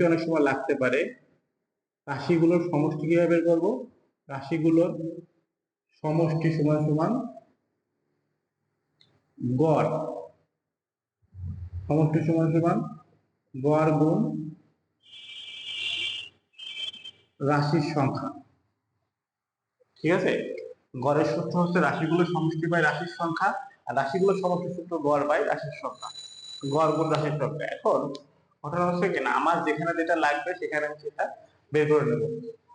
সমষ্টি অনেক সময় লাগতে পারে। রাশিগুলোর সমষ্টি কীভাবে বের করব? রাশিগুলোর সমষ্টি সমান সমান গড়। সমষ্টি সমান সমান গড় গুণ রাশির সংখ্যা। ঠিক আছে? গড়ের সূত্র হচ্ছে রাশিগুলোর সমষ্টি বাই রাশির সংখ্যা, আর রাশিগুলোর সমষ্টি সূত্র গড় বাই রাশির সংখ্যা। গড় গুণ রাশির সংখ্যা। এখন ঘটনা হচ্ছে কি না? আমার যেখানে যেটা লাগবে সেখানে আমি সেটা বের করে নেব।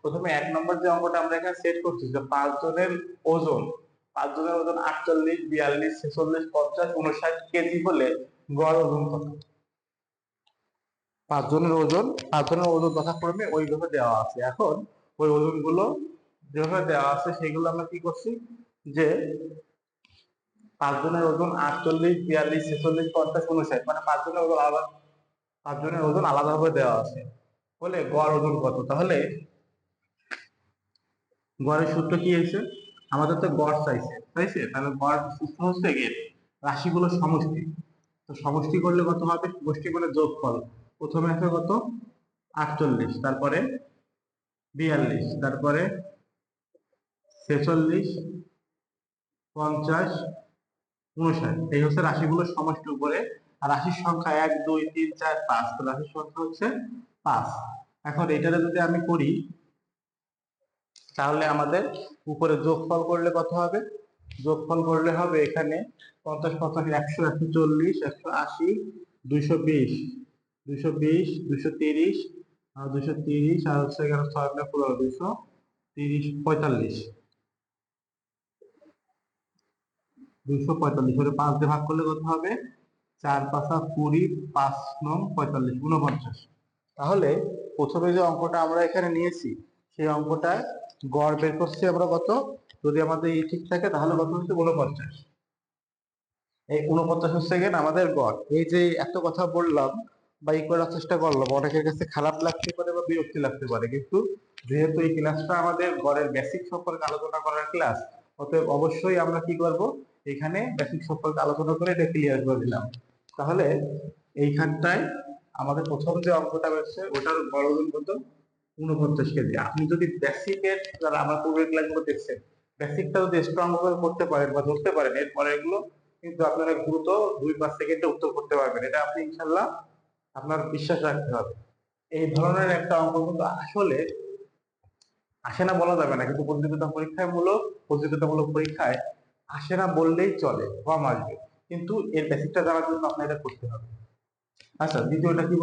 প্রথমে এক নম্বর যে অঙ্কটা আমরা এখানে সেট করছি যে পাঁচ জনের ওজন, পাঁচ জনের ওজন আটচল্লিশ, বিয়াল্লিশ, ছেচল্লিশ, পঞ্চাশ উনষাট কেজি হলে গড় ওজন কত? পাঁচ জনের ওজন, পাঁচ জনের ওজন যথাক্রমে ওইভাবে দেওয়া আছে। এখন ওই ওজনগুলো যেভাবে দেওয়া আছে সেগুলো আমরা কি করছি? যে পাঁচ জনের ওজন আটচল্লিশ, বিয়াল্লিশ, ছেচল্লিশ, পঞ্চাশ উনষাট মানে পাঁচ জনের ওজন আলাদা পাঁচ জনের ওজন আলাদাভাবে দেওয়া আছে। বলে গড় ওজন কত? তাহলে গড়ের সূত্র কি হয়েছে? আমাদের তো গড় চাইছে তাইছে তাহলে গড় সূত্র হচ্ছে গিয়ে রাশিগুলোর সমষ্টি। তো সমষ্টি করলে কত হবে? সমষ্টি করলে যোগফল। প্রথমে আছে কত? আটচল্লিশ, তারপরে বিয়াল্লিশ, তারপরে ছেচল্লিশ, পঞ্চাশ, উনষাট। এই হচ্ছে রাশিগুলোর সমষ্টি উপরে রাশির সংখ্যা এক, দুই, তিন, চার, পাঁচ। তো রাশির সংখ্যা হচ্ছে পাঁচ। এখন এটাতে যদি আমি করি, তাহলে আমাদের উপরে যোগফল করলে কত হবে? যোগফল করলে হবে এখানে পঞ্চাশ পঞ্চাশ একশো একশো চল্লিশ, একশো আশি, দুইশো বিশ। দুইশো বিশ, দুইশো তিরিশ, আর দুইশো তিরিশ, আর হচ্ছে এখানে ছয় মিনিট পনেরো, দুইশো তিরিশ, পঁয়তাল্লিশ। দুইশো পঁয়তাল্লিশ পাঁচ দিয়ে ভাগ করলে কত হবে? চার পাঁচা কুড়ি, পাঁচ নং, পঁয়তাল্লিশ উনপঞ্চাশ তাহলে প্রথমে যে অঙ্কটা আমরা এখানে নিয়েছি, সেই অঙ্কটা গড় বের করছি আমরা কত? যদি আমাদের এই ঠিক থাকে, তাহলে কত হচ্ছে? উনপঞ্চাশ এই উনপঞ্চাশ হচ্ছে গেন আমাদের গড়। এই যে এত কথা বললাম বা ই করার চেষ্টা করলাম, অনেকের কাছে খারাপ লাগতে পারে বা বিরক্তি লাগতে পারে, কিন্তু যেহেতু এই ক্লাসটা আমাদের গড়ের বেসিক সম্পর্কে আলোচনা করার ক্লাস অতএব অবশ্যই আমরা কি করব? এখানে বেসিক সম্পর্কে আলোচনা করে এটা ক্লিয়ার করে দিলাম। তাহলে এইখানটায় আমাদের প্রথম যে অঙ্কটা রয়েছে, ওটার বড় ওজন কত? উনপঞ্চাশ কেজি। আপনি যদি বেসিকের যারা আমার পূর্বের ক্লাসগুলো দেখছেন বেসিকটা যদি স্ট্রং ভাবে করতে পারেন বা ধরতে পারেন, এরপরে এগুলো কিন্তু আপনারা দ্রুত দুই পাঁচ সেকেন্ডে উত্তর করতে পারবেন। এটা আপনি ইনশাল্লাহ আপনার বিশ্বাস রাখতে হবে। এই ধরনের একটা অঙ্ক কিন্তু আসলে আসে না বলা যাবে না, কিন্তু প্রতিযোগিতা পরীক্ষায় মূলক, প্রতিযোগিতামূলক পরীক্ষায় আসে না বললেই চলে, কম আসবে। কিন্তু এর বেসিকটা জানার জন্য আপনার এটা করতে হবে আচ্ছা দ্বিতীয়টা কি?